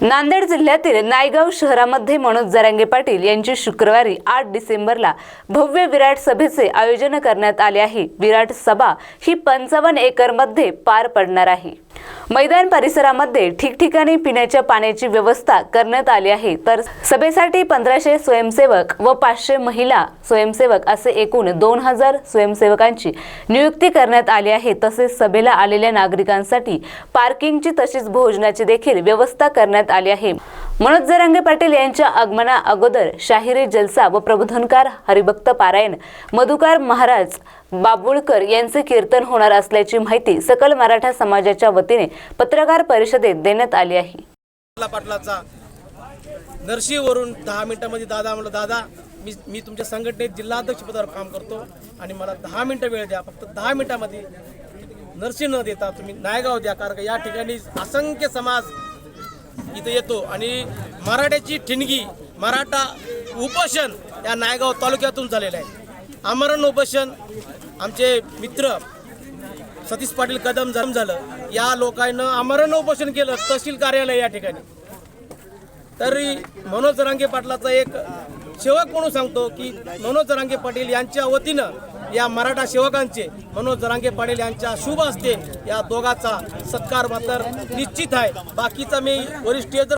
नांदेड जिल्ह्यातील नायगाव शहरामध्ये मनोज जरांगे पाटील यांची शुक्रवारी आठ डिसेंबरला भव्य विराट सभेचे आयोजन करण्यात आले आहे. विराट सभा ही पंचावन्न एकरमध्ये पार पडणार आहे. मैदान परिसरामध्ये ठिकठिकाणी पिण्याच्या पाण्याची व्यवस्था करण्यात आली आहे. तर सभेसाठी पंधराशे स्वयंसेवक व पाचशे महिला स्वयंसेवक असे एकूण दोन हजार स्वयंसेवकांची नियुक्ती करण्यात आली आहे. तसेच सभेला आलेल्या नागरिकांसाठी पार्किंगची तसेच भोजनाची देखील व्यवस्था करण्यात आली आहे. मनोज जरांगे पाटील यांच्या आगमना अगोदर शाहिरी जलसा व प्रबोधनकार हरिभक्त पारायण मधुकार महाराज बाबुळकर यांचे कीर्तन होणार असल्याची माहिती सकल मराठा समाजाच्या वतीने पत्रकार परिषदेत देण्यात आली आहे. ला पाटलाचा नरशीवरून दहा मिनिटांमध्ये दादा म्हणलं दादा मी मी तुमच्या संघटनेत जिल्हाध्यक्ष पदावर काम करतो आणि मला दहा मिनटं वेळ द्या. फक्त दहा मिनिटामध्ये नर्शी न देता तुम्ही नायगाव द्या. कारण का या ठिकाणी असंख्य समाज इथं येतो. आणि मराठ्याची ठिणगी मराठा उपोषण या नायगाव तालुक्यातून झालेलं आहे. आमरण उपोषण आमचे मित्र सतीश पाटील कदम जन्म झालं. या लोकांनं आमरण उपोषण केलं तहसील कार्यालय या ठिकाणी. तरी मनोज रांगे पाटलाचा एक सेवक म्हणून सांगतो की मनोज रांगे पाटील यांच्या वतीनं या मराठा सेवकांचे मनोज रांगे पाटील यांच्या शुभ असते या दोघाचा सत्कार मात्र निश्चित आहे. बाकीचा मी वरिष्ठ जर